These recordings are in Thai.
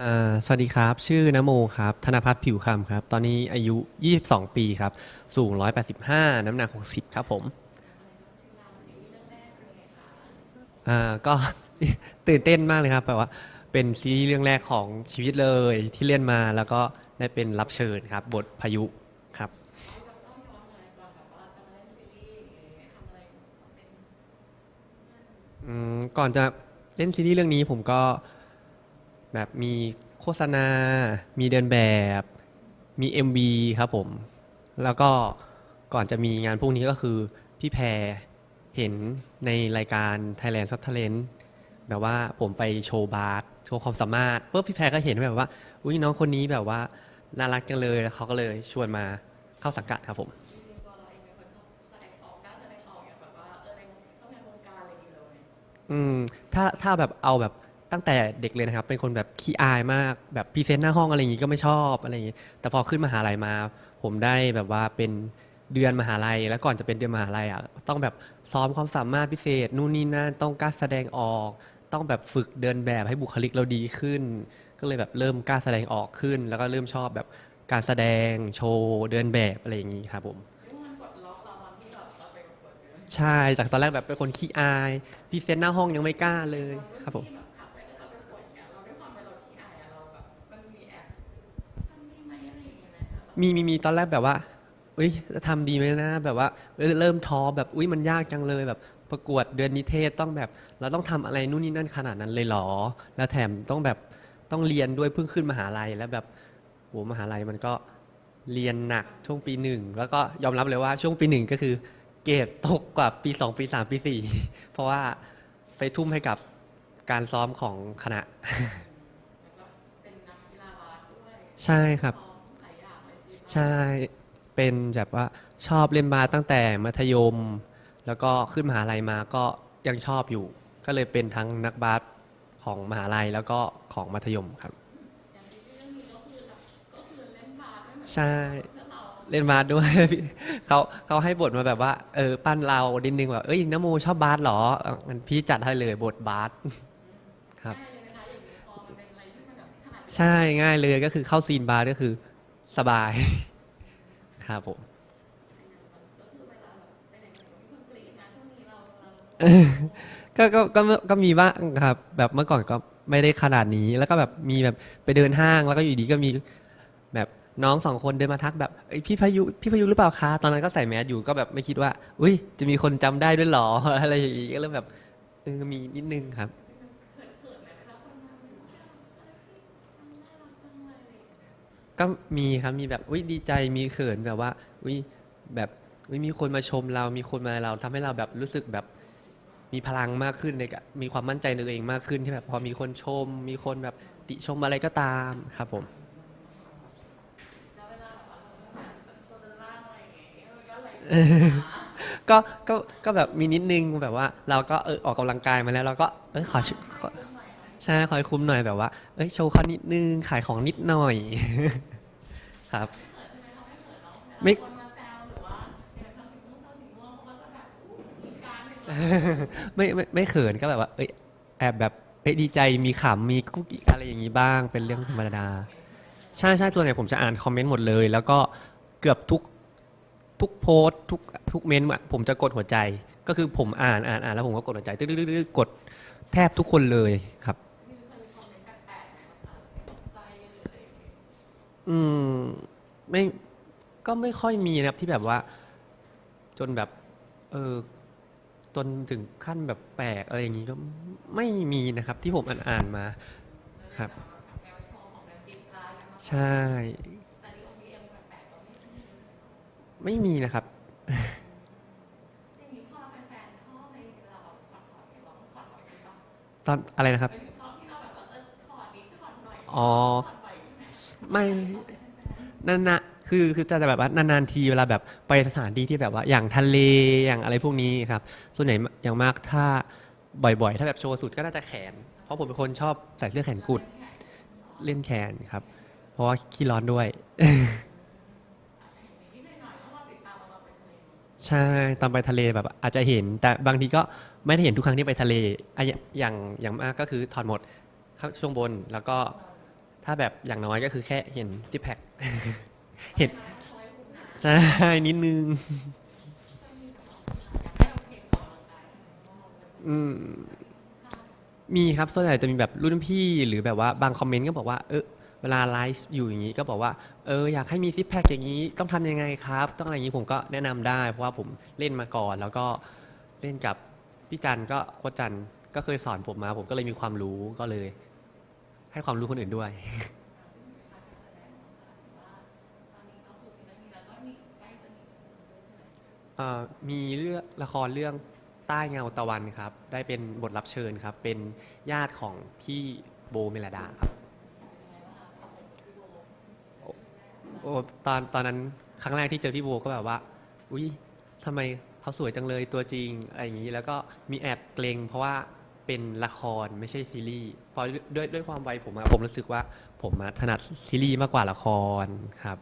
อ่าสวัสดีครับ ชื่อนโมครับ ธนพัฒน์ผิวคำครับ ตอนนี้อายุ 22 ปีครับ สูง 185 น้ำหนัก 60 ครับผมอ่าก็ ตื่นเต้นมากเลยครับแบบว่า เป็นซีรีส์เรื่องแรกของชีวิตเลยที่เล่นมาแล้วก็ได้เป็นรับเชิญครับ บทพายุครับ อืมก่อนจะเล่นซีรีส์เรื่องนี้ผมก็ แบบมีโฆษณา มีเดินแบบ มี MV ครับผม แล้วก็ก่อนจะมีงานพวกนี้ก็คือ พี่แพรเห็นในรายการ Thailand s u b Talent แบบว่าผมไปโชว์บาสโชว์ความสามารถปุ๊บพี่แพรก็เห็นแบบว่า อุ้ยน้องคนนี้แบบว่าน่ารักจังเลยแล้วเขาก็เลยชวนมาเข้าสังกัดครับผม อืม ถ้าถ้าแบบเอาแบบ ตั้งแต่เด็กเลยนะครับ เป็นคนแบบขี้อายมากแบบพรีเซนต์หน้าห้องอะไรอย่างงี้ก็ไม่ชอบอะไรอย่างงี้ แต่พอขึ้นมหาลัยมา ผมได้แบบว่าเป็นเดือนมหาลัย แล้วก่อนจะเป็นเดือนมหาลัยอะต้องแบบซ้อมความสามารถพิเศษ นู่นนี่นั่นต้องกล้าแสดงออก ต้องแบบฝึกเดินแบบให้บุคลิกเราดีขึ้น ก็เลยแบบเริ่มกล้าแสดงออกขึ้น แล้วก็เริ่มชอบแบบการแสดงโชว์เดินแบบอะไรอย่างงี้ครับผมใช่จากตอนแรกแบบเป็นคนขี้อายพรีเซนต์หน้าห้องยังไม่กล้าเลยครับผม มีมีมีตอนแรกแบบว่าอุ้ยจะทำดีไหมนะ แบบว่าเอ้ยเริ่มท้อแบบอุ้ยมันยากจังเลยแบบประกวดเดือนนิเทศต้องแบบ เราต้องทำอะไรนู่นนี่นั่นขนาดนั้นเลยเหรอ แล้วแถมต้องแบบต้องเรียนด้วยเพิ่งขึ้นมหาลัยแล้วแบบโหมหาลัยมันก็เรียนหนักช่วงปีหนึ่งแล้วก็ยอมรับเลยว่าช่วงปีหนึ่งก็คือ เกรดตกกว่าปีสองปีสามปีสี่เพราะว่าไปทุ่มให้กับการซ้อมของคณะ ใช่ครับ ใช่ เป็นแบบว่าชอบเล่นบาสตั้งแต่มัธยม แล้วก็ขึ้นมหาลัยมาก็ยังชอบอยู่ ก็เลยเป็นทั้งนักบาสของมหาลัยแล้วก็ของมัธยมครับ ใช่ เล่นบาสด้วย เขาเขาให้บทมาแบบว่า เออ ปั้นเราดินนึงแบบ เอ้ยน้ำโมชอบบาสเหรองั้นพี่จัดให้เลยบทบาสครับ ใช่ง่ายเลยก็คือเข้าซีนบาสก็คือ สบาย ครับผมก็ก็ก็ก็มีบ้างครับ แบบเมื่อก่อนก็ไม่ได้ขนาดนี้ แล้วก็แบบมีแบบไปเดินห้าง แล้วก็อยู่ดีก็มีแบบน้องสองคนเดินมาทักแบบเอ้ยพี่พายุพี่พายุหรือเปล่าคะตอนนั้นก็ใส่แมสอยู่ก็แบบไม่คิดว่า อุ้ยจะมีคนจำได้ด้วยหรออะไรอย่างงี้ก็เริ่มแบบเออมีนิดนึงครับ ก็มีครับมีแบบอุ้ยดีใจมีเขินแบบว่าอุ้ยแบบอุ้ยมีคนมาชมเรามีคนมาอะไรเราทำให้เราแบบรู้สึกแบบมีพลังมากขึ้นในการมีความมั่นใจในตัวเองมากขึ้นที่แบบพอมีคนชม มีคนแบบติชมอะไรก็ตามครับผมก็ก็ก็แบบมีนิดนึงแบบว่า เราก็เออออกกำลังกายมาแล้ว เราก็เออขอชขอ ใช่คอยคุ้มหน่อยแบบว่า เอ้ยโชว์เขานิดนึงขายของนิดหน่อย ครับ ไม่ ไม่ไม่ไม่เขินก็แบบว่า เอ้ยแอบแบบเอ้ยดีใจมีขำมีกุ๊กกิ๊กอะไรอย่างนี้บ้าง เป็นเรื่องธรรมดา ใช่ใช่ส่วนใหญ่ผมจะอ่านคอมเมนต์หมดเลย แล้วก็เกือบทุกทุกโพสต์ทุกทุกเมนต์อะผมจะกดหัวใจ ก็คือผมอ่านอ่านอ่านแล้วผมก็กดหัวใจตึ๊ดตึ๊ดตึ๊ดตึ๊ดกดแทบทุกคนเลยครับ อืม ไม่ก็ไม่ค่อยมีนะครับที่แบบว่า จนแบบ เออจนถึงขั้นแบบแปลกอะไรอย่างนี้ก็ไม่มีนะครับ ที่ผมอ่านอ่านมาครับ ใช่ ไม่มีนะครับ ตอนอะไรนะครับ อ๋อ ไม่นั่นนะคือคือจะแบบว่านานๆทีเวลาแบบไปสถานที่ที่แบบว่าอย่างทะเลอย่างอะไรพวกนี้ครับส่วนใหญ่อย่างมากถ้าบ่อยๆ ถ้าแบบโชว์สุดก็น่าจะแขน เพราะผมเป็นคนชอบใส่เสื้อแขนกุดเล่นแขนครับ เพราะว่าขี้ร้อนด้วย ใช่ตอนไปทะเลแบบอาจจะเห็น แต่บางทีก็ไม่ได้เห็นทุกครั้งที่ไปทะเลอย่างอย่างมากก็คือถอดหมดช่วงบนแล้วก็ ถ้าแบบอย่างน้อยก็คือแค่เห็นที่แพ็คเห็นใช่นิดนึงอืมมีครับส่วนใหญ่จะมีแบบรุ่นพี่หรือแบบว่าบางคอมเมนต์ก็บอกว่าเออเวลาไลฟ์อยู่อย่างนี้ก็บอกว่าเอออยากให้มีซิปแพคอย่างนี้ต้องทำยังไงครับ ต้องอะไรอย่างนี้ผมก็แนะนำได้ เพราะว่าผมเล่นมาก่อน แล้วก็เล่นกับพี่จันก็โคจันก็เคยสอนผมมา ผมก็เลยมีความรู้ก็เลย ให้ความรู้คนอื่นด้วยเอ่อมีเรื่องละครเรื่องใต้เงาตะวันครับ ได้เป็นบทรับเชิญครับ เป็นญาติของพี่โบเมลดาครับโอ้โอ้ตอนตอนนั้นครั้งแรกที่เจอพี่โบก็แบบว่า อุ้ยทำไมเขาสวยจังเลยตัวจริงอะไรอย่างนี้ แล้วก็มีแอบเกรงเพราะว่า เป็นละครไม่ใช่ซีรีส์เพราะด้วยด้วยความวัยผมอะผมรู้สึกว่าผมอะถนัดซีรีส์มากกว่าละครครับ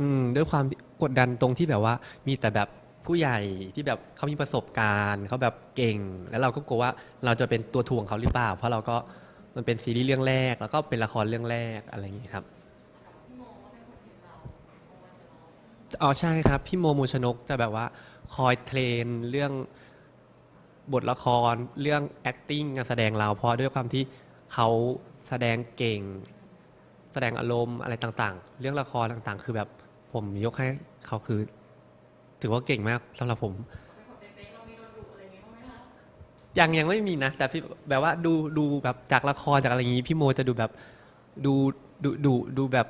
อืมด้วยความที่กดดันตรงที่แบบว่า มีแต่แบบผู้ใหญ่ที่แบบเขามีประสบการณ์เขาแบบเก่ง แล้วเราก็กลัวว่าเราจะเป็นตัวถ่วงเขาหรือเปล่า เพราะเราก็มันเป็นซีรีส์เรื่องแรก แล้วก็เป็นละครเรื่องแรกอะไรอย่างนี้ครับอ๋อใช่ครับ พี่โมมูชนกจะแบบว่า คอยเทรนเรื่องบทละครเรื่อง acting การแสดงเราเพราะด้วยความที่เขาแสดงเก่ง แสดงอารมณ์อะไรต่างๆ เรื่องละครต่างๆ คือแบบผมยกให้เขาคือ ถือว่าเก่งมากสำหรับผมยังยังไม่มีนะ แต่พี่แบบว่าดูดูแบบจากละครจากอะไรอย่างนี้ พี่โมจะดูแบบดูดูดูดูแบบ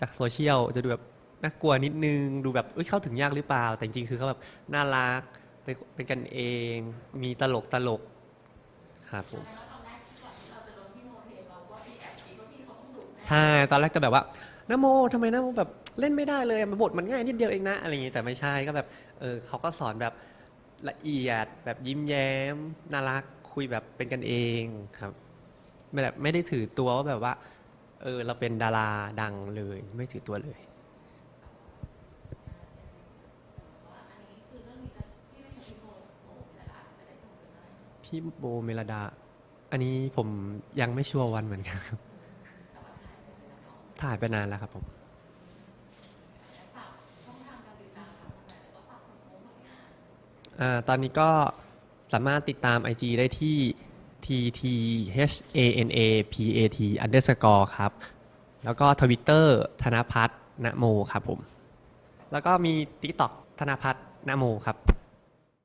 จากโซเชียลจะดูแบบ น่ากลัวนิดนึงดูแบบเอ้ยเข้าถึงยากหรือเปล่า แต่จริงๆคือเขาแบบน่ารักเป็นเป็นกันเอง มีตลกตลกครับผมใช่ตอนแรกจะแบบว่านโมทำไมนโมแบบเล่นไม่ได้เลยอะบทมันง่ายนิดเดียวเองนะอะไรอย่างงี้แต่ไม่ใช่ก็แบบเออเขาก็สอนแบบละเอียดแบบยิ้มแย้มน่ารักคุยแบบเป็นกันเองครับไม่แบบไม่ได้ถือตัวว่าแบบว่าเออเราเป็นดาราดังเลย ไม่ถือตัวเลย พี่โบเมลดา อันนี้ผมยังไม่ชัวร์วันเหมือนกันครับ ถ่ายไปนานแล้วครับผม อ่า ตอนนี้ก็สามารถติดตาม IG ได้ที่ t t h a n a p a t underscore ครับ แล้วก็ทวิตเตอร์ธนพัฒน์นโมครับผม แล้วก็มี TikTok ธนพัฒน์นโมครับ